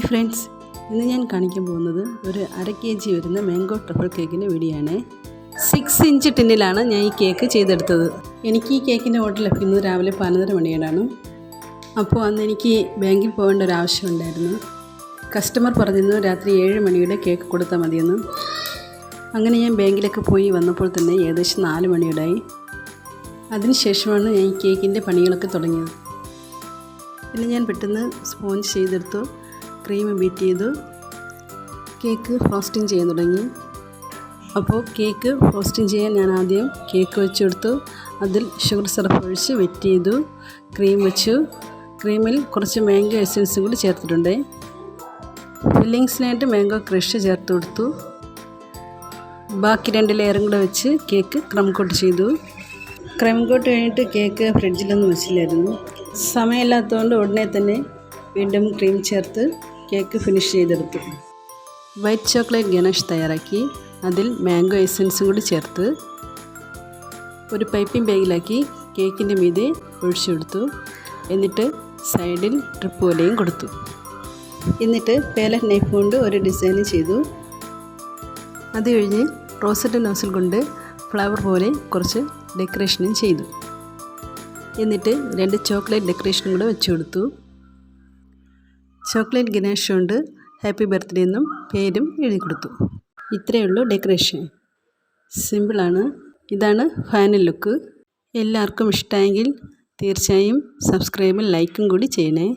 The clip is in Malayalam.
Hi friends. ഇന്ന് ഞാൻ കാണിക്കാൻ പോകുന്നത് ഒരു അര കെ ജി വരുന്ന മാംഗോ ട്രഫിൾ കേക്കിന്റെ വീഡിയോ ആണ്. സിക്സ് ഇഞ്ച് ടിന്നിലാണ് ഞാൻ ഈ കേക്ക് ചെയ്തെടുത്തത്. എനിക്ക് ഈ കേക്കിന്റെ ഓർഡർ ലഭിക്കുന്നത് രാവിലെ പതിനൊന്നര മണിയോടാണ്. അപ്പോൾ അന്ന് എനിക്ക് ബാങ്കിൽ പോകേണ്ട ഒരു ആവശ്യമുണ്ടായിരുന്നു കസ്റ്റമർ പറഞ്ഞിരുന്നു രാത്രി ഏഴ് മണിയുടെ കേക്ക് കൊടുത്താൽ മതിയെന്ന്. അങ്ങനെ ഞാൻ ബാങ്കിലൊക്കെ പോയി വന്നപ്പോൾ തന്നെ ഏകദേശം നാല് മണിയോടായി. അതിനുശേഷമാണ് ഞാൻ ഈ കേക്കിന്റെ പണികളൊക്കെ തുടങ്ങിയത്. പിന്നെ ഞാൻ പെട്ടെന്ന് സ്പോഞ്ച് ചെയ്തെടുത്തു. ക്രീം ബീറ്റ് ചെയ്ത് കേക്ക് ഫ്രോസ്റ്റിംഗ് ചെയ്യാൻ തുടങ്ങി. അപ്പോൾ കേക്ക് ഫ്രോസ്റ്റിംഗ് ചെയ്യാൻ ഞാൻ ആദ്യം കേക്ക് വെച്ചെടുത്തു. അതിൽ ഷുഗർ സിറപ്പ് ഒഴിച്ച് വെറ്റ് ചെയ്തു. ക്രീം വെച്ചു. ക്രീമിൽ കുറച്ച് മാംഗോ എസൻസ് കൂടി ചേർത്തിട്ടുണ്ട്. ഫില്ലിങ്സിനായിട്ട് മാംഗോ ക്രഷ് ചേർത്ത് കൊടുത്തു. ബാക്കി രണ്ട് ലെയറും കൂടെ വെച്ച് കേക്ക് ക്രം കോട്ട് ചെയ്തു. ക്രം കോട്ട് കഴിഞ്ഞിട്ട് കേക്ക് ഫ്രിഡ്ജിലൊന്നും വെച്ചില്ലായിരുന്നു. സമയമില്ലാത്തതുകൊണ്ട് ഉടനെ തന്നെ വീണ്ടും ക്രീം ചേർത്ത് കേക്ക് ഫിനിഷ് ചെയ്തെടുത്തു. വൈറ്റ് ചോക്ലേറ്റ് ഗണേഷ് തയ്യാറാക്കി. അതിൽ മാംഗോ എസൻസും കൂടി ചേർത്ത് ഒരു പൈപ്പിംഗ് ബാഗിലാക്കി കേക്കിന്റെ മീതെ ഒഴിച്ചു കൊടുത്തു എന്നിട്ട് സൈഡിൽ ട്രിപ്പ് പോലെയും കൊടുത്തു. എന്നിട്ട് പേലറ്റ് നൈഫ് കൊണ്ട് ഒരു ഡിസൈൻ ചെയ്തു. അത് കഴിഞ്ഞ് റോസറ്റ് നോസിൽ കൊണ്ട് ഫ്ലവർ പോലെ കുറച്ച് ഡെക്കറേഷനും ചെയ്തു. എന്നിട്ട് രണ്ട് ചോക്ലേറ്റ് ഡെക്കറേഷനും കൂടെ വെച്ചു കൊടുത്തു. ചോക്ലേറ്റ് ഗണേഷ് കൊണ്ട് ഹാപ്പി ബർത്ത്ഡേ എന്നും പേരും എഴുതി കൊടുത്തു ഇത്രയേ ഉള്ളൂ ഡെക്കറേഷൻ. സിമ്പിളാണ് ഇതാണ് ഫൈനൽ ലുക്ക്. എല്ലാവർക്കും ഇഷ്ടമായെങ്കിൽ തീർച്ചയായും സബ്സ്ക്രൈബും ലൈക്കും കൂടി ചെയ്യണേ.